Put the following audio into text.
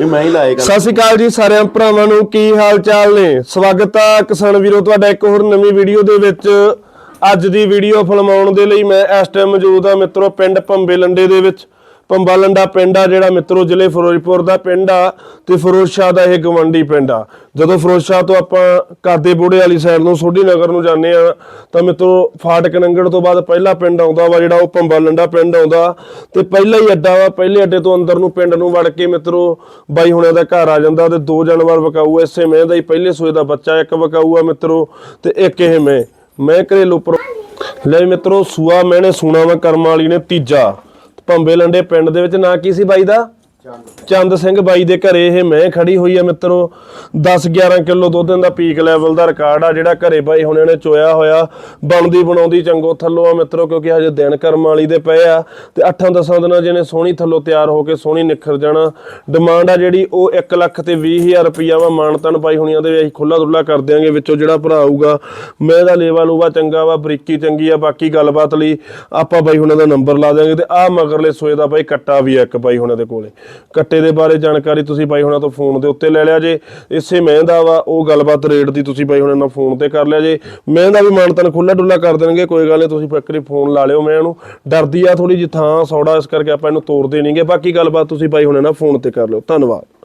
ਇਹ ਮੈਂ ਹੀ ਲਾਏਗਾ। ਸਤਿ ਸ਼੍ਰੀ ਅਕਾਲ ਜੀ ਸਾਰਿਆਂ ਭਰਾਵਾਂ ਨੂੰ, ਕੀ ਹਾਲ ਚਾਲ ਨੇ? ਸਵਾਗਤ ਆ ਕਿਸਾਨ ਵੀਰੋ, ਤੁਹਾਡਾ ਇੱਕ ਹੋਰ ਨਵੀਂ ਵੀਡੀਓ ਦੇ ਵਿੱਚ। ਅੱਜ ਦੀ ਵੀਡੀਓ ਫਿਲਮਾਉਣ ਦੇ ਲਈ ਮੈਂ ਇਸ ਟਾਈਮ ਮੌਜੂਦ ਆ ਮਿੱਤਰੋ, ਪਿੰਡ ਭੰਬੇ ਲੰਡੇ ਦੇ ਵਿੱਚ। ਪੰਬਾਲੰਡਾ ਪਿੰਡ ਆ ਜਿਹੜਾ ਮਿੱਤਰੋ ਜ਼ਿਲ੍ਹੇ ਫਿਰੋਜ਼ਪੁਰ ਦਾ ਪਿੰਡ ਆ ਤੇ ਫਿਰੋਜ਼ਸ਼ਾਹ ਦਾ ਇਹ ਗਵੰਡੀ ਪਿੰਡ ਆ। ਜਦੋਂ ਫਿਰੋਜ਼ਸ਼ਾਹ ਤੋਂ ਆਪਾਂ ਕਾਦੇ ਬੋੜੇ ਵਾਲੀ ਸਾਈਡ ਨੂੰ ਸੋਢੀ ਨਗਰ ਨੂੰ ਜਾਂਦੇ ਆ ਤਾਂ ਮਿੱਤਰੋ ਫਾਟਕ ਨੰਗੜ ਤੋਂ ਬਾਅਦ ਪਹਿਲਾ ਪਿੰਡ ਆਉਂਦਾ ਵਾ ਜਿਹੜਾ ਉਹ ਪੰਬਾਲੰਡਾ ਪਿੰਡ ਆਉਂਦਾ। ਤੇ ਪਹਿਲਾ ਹੀ ਅੱਡਾ ਵਾ ਪਹਿਲੇ ਅੱਡੇ ਤੋਂ ਅੰਦਰ ਨੂੰ ਪਿੰਡ ਨੂੰ ਵੜ ਕੇ ਮਿੱਤਰੋ ਬਾਈ ਹੁਣਿਆਂ ਦਾ ਘਰ ਆ ਜਾਂਦਾ ਤੇ ਦੋ ਜਾਨਵਰ ਵਿਕਾਊ ਆ, ਇਸੇ ਮੈਂ ਦਾ ਹੀ ਪਹਿਲੇ ਸੂਏ ਦਾ ਬੱਚਾ ਇੱਕ ਵਿਕਾਊ ਆ ਮਿੱਤਰੋ ਤੇ ਇੱਕ ਇਹ ਮੈਂ। ਮੈਂ ਘਰੇਲੂ ਉੱਪਰ ਲੈ ਵੀ ਮਿੱਤਰੋ ਸੂਆ ਮੈਨੇ ਸੁਣਾ ਵਾ ਕਰਮ ਵਾਲੀ ਨੇ ਤੀਜਾ। ਭੰਬੇ ਲੰਡੇ ਪਿੰਡ ਦੇ ਵਿੱਚ ਨਾਂ ਕੀ ਸੀ ਬਾਈ ਦਾ? ਚੰਦ ਸਿੰਘ ਬਾਈ ਦੇ ਘਰੇ ਇਹ ਮੈਂ ਖੜੀ ਹੋਈ ਆ ਮਿੱਤਰੋ 10 11 ਕਿਲੋ ਦੁੱਧ ਦਾ ਪੀਕ ਲੈਵਲ ਦਾ ਰਿਕਾਰਡ ਆ ਜਿਹੜਾ ਘਰੇ ਬਾਈ ਹੁਣਿਆਂ ਨੇ ਚੋਇਆ ਹੋਇਆ, ਬਣਦੀ ਬਣਾਉਂਦੀ ਚੰਗੋ ਥੱਲੋਂ ਆ ਮਿੱਤਰੋ, ਕਿਉਂਕਿ ਹਜੇ ਦਿਨ ਕਰਮ ਵਾਲੀ ਦੇ ਪਏ ਆ ਤੇ 8-10 ਦਿਨਾਂ ਜਿਹਨੇ ਸੋਹਣੀ ਥੱਲੋਂ ਤਿਆਰ ਹੋ ਕੇ ਸੋਹਣੀ ਨਿਖਰ ਜਾਣਾ। ਡਿਮਾਂਡ ਆ ਜਿਹੜੀ ਉਹ 1 ਲੱਖ ਤੇ 20000 ਰੁਪਈਆ ਵਾ ਮਾਨਤਨ ਬਾਈ ਹੁਣੀਆਂ ਦੇ, ਅਸੀਂ ਖੁੱਲਾ ਦੁੱਲਾ ਕਰ ਦਿਆਂਗੇ ਵਿੱਚੋਂ ਜਿਹੜਾ ਭਰਾ ਆਊਗਾ। ਮੈਂ ਦਾ ਲੇਵਾ ਲੂਵਾ ਚੰਗਾ ਵਾ, ਬਰੀਕੀ ਚੰਗੀ ਆ, ਬਾਕੀ ਗੱਲਬਾਤ ਲਈ ਆਪਾਂ ਬਾਈ ਹੁਣਾਂ ਦਾ ਨੰਬਰ ਲਾ ਦਿਆਂਗੇ ਤੇ ਆਹ ਮਗਰਲੇ ਸੋਏ ਦਾ ਬਾਈ ਕੱਟਾ ਵੀ ਆ ਇੱਕ ਬਾਈ ਹੁਣਾਂ ਦੇ ਕੋਲੇ। ਕੱਟੇ ਦੇ ਬਾਰੇ ਜਾਣਕਾਰੀ ਤੁਸੀਂ ਬਾਈ ਹੁਣਾਂ ਤੋਂ ਫੋਨ ਦੇ ਉੱਤੇ ਲੈ ਲਿਆ ਜੇ। ਇਸੇ ਮੈਂ ਦਾ ਵਾ, ਉਹ ਗੱਲਬਾਤ ਰੇਟ ਦੀ ਤੁਸੀਂ ਬਾਈ ਹੁਣਾਂ ਨਾਲ ਫੋਨ ਤੇ ਕਰ ਲਿਆ ਜੇ। ਮੈਂ ਦਾ ਵੀ ਮਾਨਤਨ ਖੁੱਲਾ ਡੁੱਲਾ ਕਰ ਦੇਣਗੇ, ਕੋਈ ਗੱਲ ਨਹੀਂ, ਤੁਸੀਂ ਫੱਕਰੀ ਫੋਨ ਲਾ ਲਿਓ ਮੈਂ ਇਹਨੂੰ। ਡਰਦੀ ਆ ਥੋੜੀ ਜਿਹੀ ਥਾਂ, ਸੌੜਾ ਇਸ ਕਰਕੇ ਆਪਾਂ ਇਹਨੂੰ ਤੋੜਦੇ ਨਹੀਂਗੇ ਬਾਕੀ ਗੱਲਬਾਤ ਤੁਸੀਂ ਬਾਈ ਹੁਣਾਂ ਨਾਲ ਫੋਨ ਤੇ ਕਰ ਲਿਓ। ਧੰਨਵਾਦ।